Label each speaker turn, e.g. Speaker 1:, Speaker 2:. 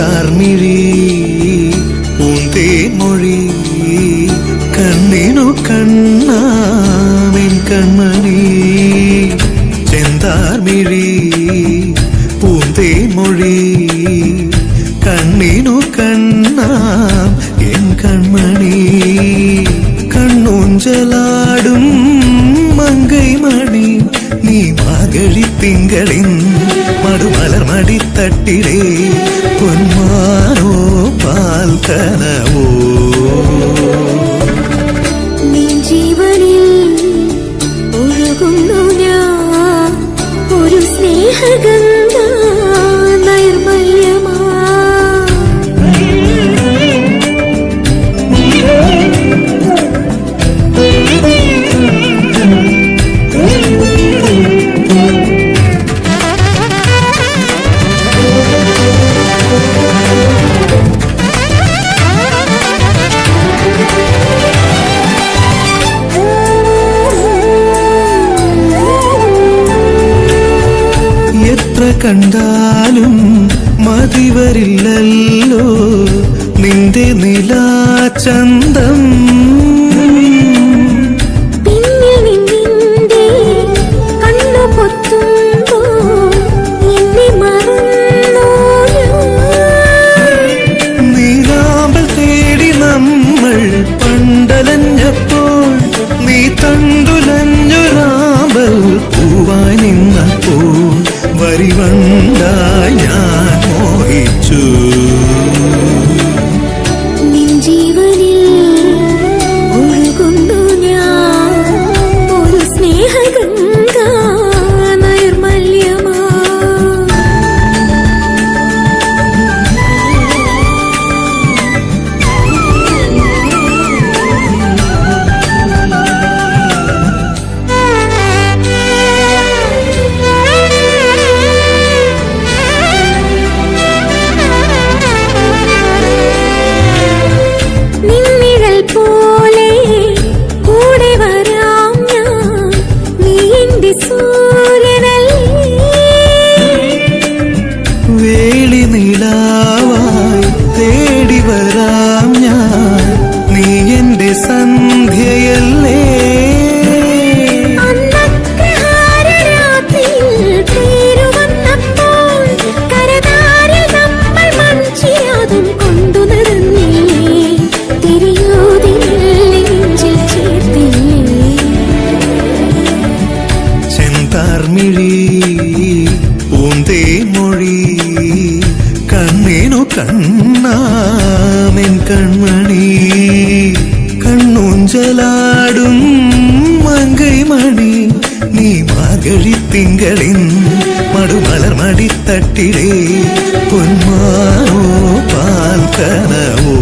Speaker 1: ചെന്താർമിഴി പൂന്തേ മൊഴി കണ്ണിനു കണ്ണാമിൻ കൺമണി ചെന്താർമിഴി പൂന്തേ മൊഴി കണ്ണിനു കണ്ണാം എൻ കൺമണി കണ്ണൂഞ്ചലാടും മങ്കை മണി നീ മാകഴി തിങ്കളിൻ മടുമലർ
Speaker 2: மடித்தட்டிலே பொன்மானோ பால்
Speaker 1: கனவோ കണ്ടാലും മതിവരില്ലല്ലോ. നിന്റെ നില
Speaker 2: പിന്നിൽ
Speaker 1: தமிழி பூந்தே மொழி கண்ணேனோ கண்ணாமென் கண்மணி. கண்ணூஞ்சலாடும் மங்கை மணி நீ மார்கழி திங்களின் மடுமலர் மடித்தட்டிலே பொன்மாவோ பால் கனவோ.